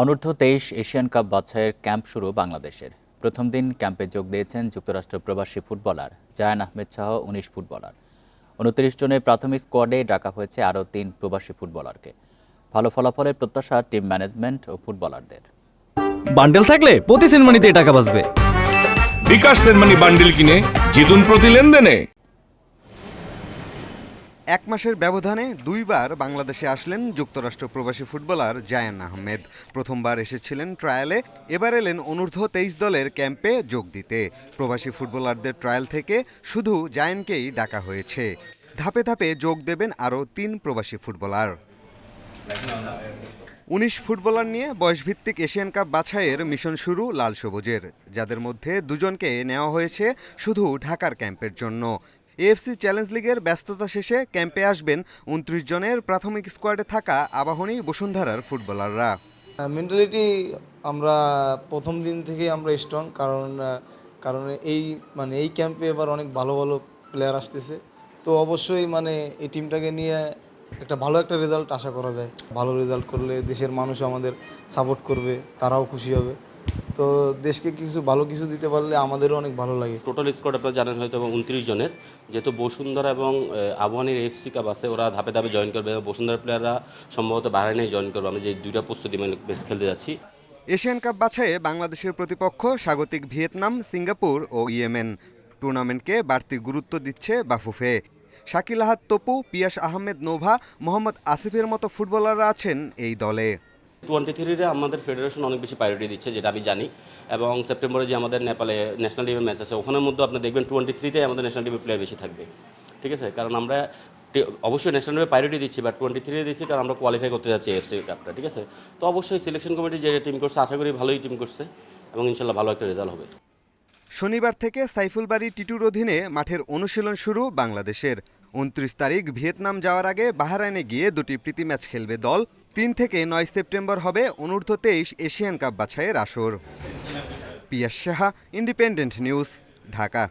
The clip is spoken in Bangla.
অনূর্ধ্ব তেইশ এশিয়ান কাপ বাছাইয়ের ক্যাম্প শুরু বাংলাদেশের। প্রথম দিন ক্যাম্পে যোগ দিয়েছেন যুক্তরাষ্ট্র প্রবাসী ফুটবলার জায়ান আহমেদ সহ উনিশ ফুটবলার। উনত্রিশ জনের প্রাথমিক স্কোয়াডে ডাকা হয়েছে আরও তিন প্রবাসী ফুটবলারকে। ভালো ফলাফলের প্রত্যাশা টিম ম্যানেজমেন্ট ও ফুটবলারদের। বান্ডেল থাকলে প্রতি সেনমানিতে টাকা বাঁচবে। বিকাশ সেনমানি বান্ডিল কিনে জিতুন প্রতি লেনদেনে। এক মাসের ব্যবধানে দুইবার বাংলাদেশে আসলেন যুক্তরাষ্ট্র প্রবাসী ফুটবলার জায়ান আহমেদ। প্রথমবার এসেছিলেন ট্রায়ালে, এবার এলেন অনূর্ধ্ব তেইশ দলের ক্যাম্পে যোগ দিতে। প্রবাসী ফুটবলারদের ট্রায়াল থেকে শুধু জায়ানকেই ডাকা হয়েছে। ধাপে ধাপে যোগ দেবেন আরও তিন প্রবাসী ফুটবলার। উনিশ ফুটবলার নিয়ে বয়সভিত্তিক এশিয়ান কাপ বাছাইয়ের মিশন শুরু লাল সবুজের, যাদের মধ্যে দুজনকে নেওয়া হয়েছে শুধু ঢাকার ক্যাম্পের জন্য। এএফসি চ্যালেঞ্জ লিগের ব্যস্ততা শেষে ক্যাম্পে আসবেন উনত্রিশ জনের প্রাথমিক স্কোয়াডে থাকা আবাহনী বসুন্ধরার ফুটবলাররা। মেন্টালিটি আমরা প্রথম দিন থেকেই আমরা স্ট্রং কারণ কারণ এই মানে এই ক্যাম্পে এবার অনেক ভালো ভালো প্লেয়ার আসতেছে। তো অবশ্যই মানে এই টিমটাকে নিয়ে একটা ভালো একটা রেজাল্ট আশা করা যায়। ভালো রেজাল্ট করলে দেশের মানুষ আমাদের সাপোর্ট করবে, তারাও খুশি হবে। তো দেশকে কিছু ভালো কিছু দিতে পারলে আমাদেরও অনেক ভালো লাগে। টোটাল স্কোয়াড আপনারা জানেন হয়তো এবং উনত্রিশ জনের। যেহেতু বসুন্ধরা এবং আবহানীর এফসি কাপ আছে ওরা ধাপে ধাপে জয়েন করবে এবং বসুন্ধরা প্লেয়াররা সম্ভবত বাহারাইনে জয়েন করবে। আমি যে দুইটা প্রস্তুতি মানে বেশ খেলতে যাচ্ছি। এশিয়ান কাপ বাছাইয়ে বাংলাদেশের প্রতিপক্ষ স্বাগতিক ভিয়েতনাম সিঙ্গাপুর ও ইয়েমেন। টুর্নামেন্টকে বাড়তি গুরুত্ব দিচ্ছে বাফুফে। শাকিল আহাদ তপু পিয়াস আহমেদ নোভা মোহাম্মদ আসিফের মতো ফুটবলাররা আছেন এই দলে। টোয়েন্টি থ্রিতে আমাদের ফেডারেশন অনেক বেশি প্রায়োরিটি দিচ্ছে, যেটা আমি জানি। এবং সেপ্টেম্বরে যে আমাদের নেপালে ন্যাশনাল টিমের ম্যাচ আছে, ওখানের মধ্যে আপনি দেখবেন টোয়েন্টি থ্রিতে আমাদের ন্যাশনাল টিমের প্লেয়ার বেশি থাকবে। ঠিক আছে? কারণ আমরা অবশ্যই ন্যাশনাল টিমে প্রায়োরিটি দিচ্ছি বাট টোয়েন্টি থ্রিতে দিচ্ছি কারণ আমরা কোয়ালিফাই করতে যাচ্ছি এফসি কাপটা ঠিক আছে? তো অবশ্যই সিলেকশন কমিটি যে টিম করছে, আশা করি ভালোই টিম করছে, এবং ইনশাল্লাহ ভালো একটা রেজাল্ট হবে। শনিবার থেকে সাইফুলবাড়ি টিটুর অধীনে মাঠের অনুশীলন শুরু বাংলাদেশের। উনত্রিশ তারিখ ভিয়েতনাম যাওয়ার আগে বাহারাইনে গিয়ে দুটি প্রীতি ম্যাচ খেলবে দল তিন থেকে নয় সেপ্টেম্বর হবে অনূর্ধ্ব তেইশ এশিয়ান কাপ বাছাইয়ের আসর। Piyas Saha, Independent News, Dhaka.